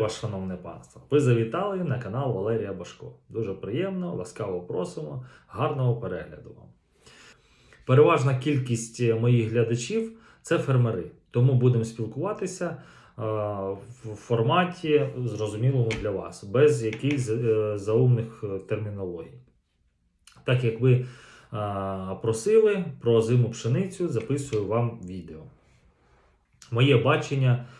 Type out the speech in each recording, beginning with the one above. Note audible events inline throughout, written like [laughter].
вас, шановне панство! Ви завітали на канал Валерія Башко. Дуже приємно, ласкаво просимо, гарного перегляду вам. Переважна кількість моїх глядачів це фермери, тому будемо спілкуватися е, в форматі зрозумілому для вас, без якихось е, заумних е, термінологій. Так як ви е, просили про зиму пшеницю, записую вам відео. Моє бачення е,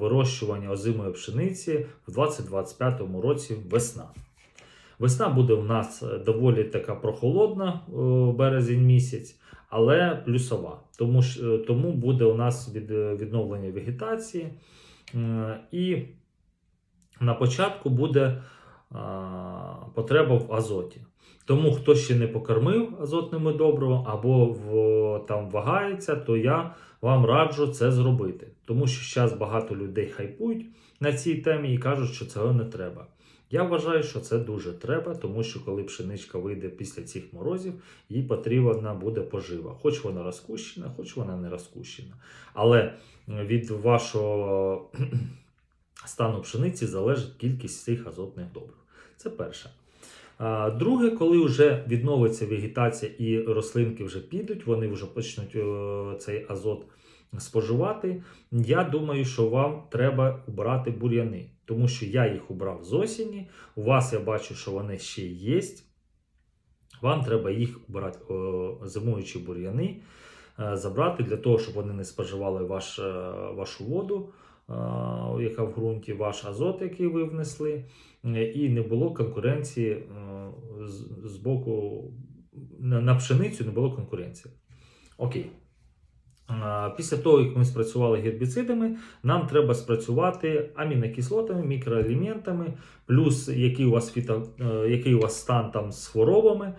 вирощування озимої пшениці в 2025 році весна. Весна буде у нас е, доволі така прохолодна, е, березень місяць, але плюсова. Тому, е, тому буде у нас від, е, відновлення вегетації. І на початку буде потреба в азоті. Тому хто ще не покормив азотними добривами або в, там вагається, то я вам раджу це зробити. Тому що зараз багато людей хайпують на цій темі і кажуть, що цього не треба. Я вважаю, що це дуже треба, тому що коли пшеничка вийде після цих морозів, їй потрібна буде пожива. Хоч вона розкущена, хоч вона не розкущена. Але від вашого стану пшениці залежить кількість цих азотних добрив. Це перше. Друге, коли вже відновиться вегетація і рослинки вже підуть, вони вже почнуть е, цей азот споживати. Я думаю, що вам треба убрати бур'яни, тому що я їх убрав з осені. У вас я бачу, що вони ще є. Вам треба їх убрати, е, зимуючі бур'яни, е, забрати для того, щоб вони не споживали ваш, вашу воду, яка в ґрунті, ваш азот, який ви внесли, е, і не було конкуренції е, з, боку на, пшеницю, не було конкуренції. Окей. Е, Після того, як ми спрацювали гербіцидами, нам треба спрацювати амінокислотами, мікроелементами, плюс який у вас, фіто, е, який у вас стан там з хворобами.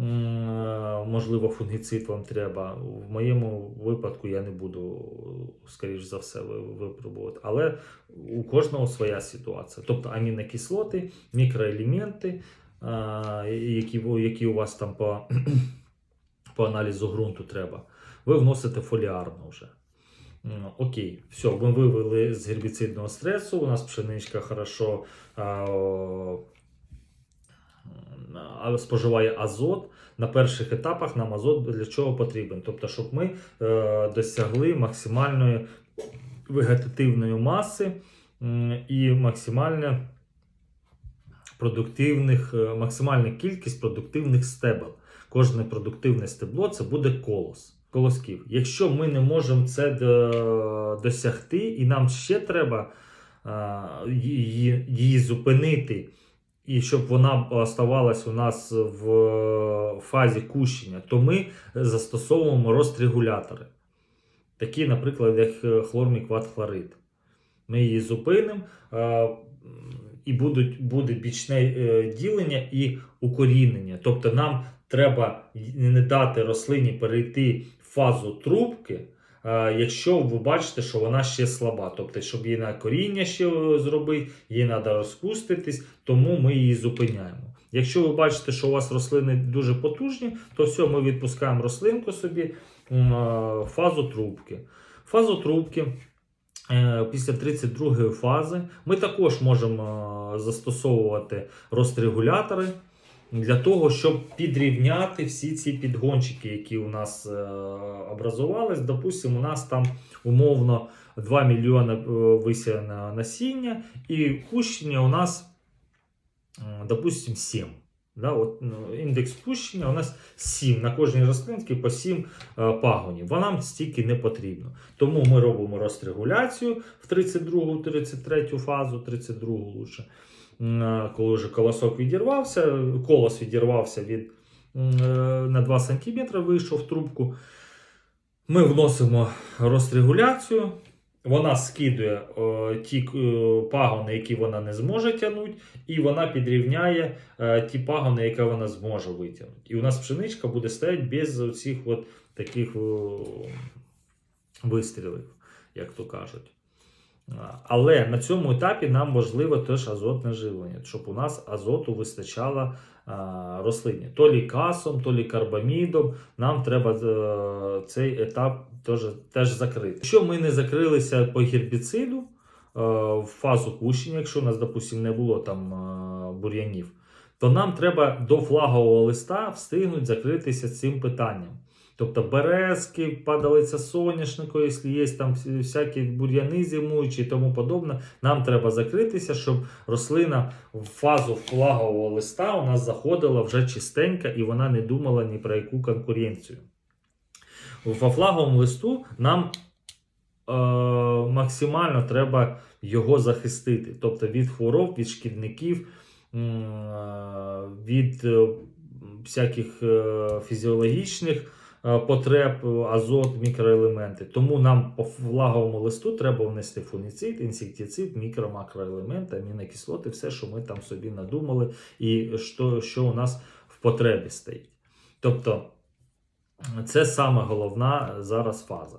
М, Можливо, фунгіцид вам треба. В моєму випадку я не буду, скоріш за все, випробувати. Але у кожного своя ситуація. Тобто амінокислоти, мікроелементи, які, які у вас там по, [clears throat] по аналізу ґрунту треба, ви вносите фоліарно вже. Окей, все, ми вивели з гербіцидного стресу. У нас пшеничка хорошо а, споживає азот. На перших етапах нам азот для чого потрібен? Тобто, щоб ми е, досягли максимальної вегетативної маси і максимальне продуктивних, е, максимальна кількість продуктивних стебел. Кожне продуктивне стебло це буде колос. Колосків. Якщо ми не можемо це досягти, і нам ще треба її зупинити, і щоб вона оставалась у нас в фазі кущення, то ми застосовуємо розрегулятори. Такі, наприклад, як хлормікват-хлорид. Ми її зупинимо, і будуть, буде бічне е, ділення і укорінення. Тобто нам треба не дати рослині перейти в фазу трубки, е, якщо ви бачите, що вона ще слаба. Тобто, щоб її на коріння ще е, зробити, їй треба розпуститись, тому ми її зупиняємо. Якщо ви бачите, що у вас рослини дуже потужні, то все, ми відпускаємо рослинку собі е, фазу трубки. Фазу трубки. е, Після 32 фази ми також можемо е, застосовувати розрегулятори для того, щоб підрівняти всі ці підгончики, які у нас е, образувались. Допустимо, у нас там умовно 2 мільйони е, висіяне насіння, і кущення у нас, е, допустимо, 7. Да, от, ну, індекс пущення у нас 7 на кожній рослинці по 7 е, пагонів. Бо нам стільки не потрібно. Тому ми робимо розрегуляцію в 32-33 фазу, 32 лучше. Коли вже колосок відірвався, колос відірвався від е, на 2 см, вийшов в трубку. Ми вносимо розрегуляцію. Вона скидує е, ті е, пагони, які вона не зможе тягнути, і вона підрівняє е, ті пагони, які вона зможе витягнути. І у нас пшеничка буде стояти без оцих от таких о, вистрілів, як то кажуть. Але на цьому етапі нам важливо теж азотне живлення, щоб у нас азоту вистачало рослині. То лі касом, то лі карбамідом. Нам треба е, цей етап теж, теж закрити. Якщо ми не закрилися по гербіциду, е, в фазу кущення, якщо у нас, допустимо, не було там е, бур'янів, то нам треба до флагового листа встигнути закритися цим питанням. Тобто березки, падалиця соняшнику, якщо є там всякі бур'яни зимуючі і тому подобне, нам треба закритися, щоб рослина в фазу флагового листа у нас заходила вже чистенька і вона не думала ні про яку конкуренцію. Во флаговому листу нам е, максимально треба його захистити, тобто від хвороб, від шкідників, від е, всяких е, фізіологічних е, потреб, азот, мікроелементи. Тому нам по влаговому листу треба внести фуніцид, інсектицид, мікро, макроелементи, амінокислоти, все, що ми там собі надумали, і що, що у нас в потребі стоїть. Тобто, це саме головна зараз фаза.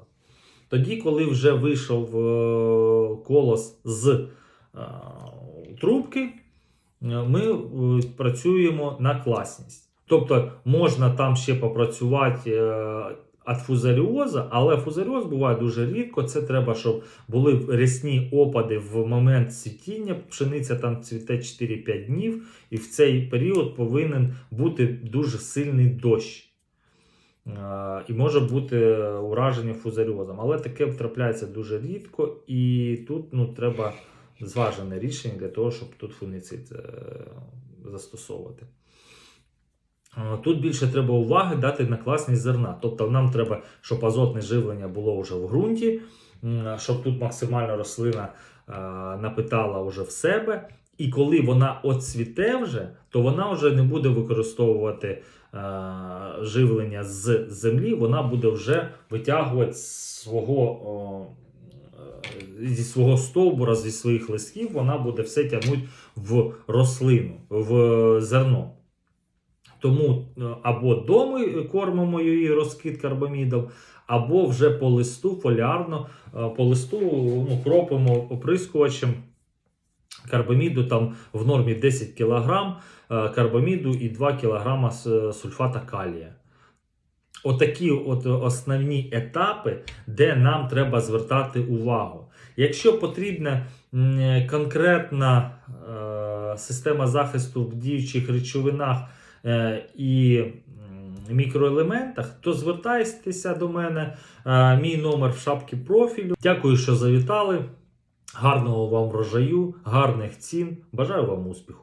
Тоді, коли вже вийшов е, колос з е, трубки, е, ми е, працюємо на класність. Тобто можна там ще попрацювати е, від фузаріоза, але фузаріоз буває дуже рідко. Це треба, щоб були рясні опади в момент цвітіння. Пшениця там цвіте 4-5 днів, і в цей період повинен бути дуже сильний дощ. Е, І може бути ураження фузаріозом. Але таке трапляється дуже рідко, і тут ну, треба зважене рішення для того, щоб тут фуніцид е, застосовувати. Е, Тут більше треба уваги дати на класність зерна. Тобто нам треба, щоб азотне живлення було вже в ґрунті, щоб тут максимально рослина е, напитала вже в себе. І коли вона оцвіте вже, то вона вже не буде використовувати живлення з землі, вона буде вже витягувати свого, зі свого стовбура, зі своїх листків, вона буде все тягнути в рослину, в зерно. Тому е, або доми кормимо її розкид карбамідом, або вже по листу фоліарно, е, по листу ну, кропимо оприскувачем карбаміду там в нормі 10 кг карбаміду і 2 кг сульфата калія. Отакі от основні етапи, де нам треба звертати увагу. Якщо потрібна конкретна е, система захисту в діючих речовинах е, і мікроелементах, то звертайтеся до мене. Е, мій номер в шапці профілю. Дякую, що завітали. Гарного вам врожаю, гарних цін. Бажаю вам успіху!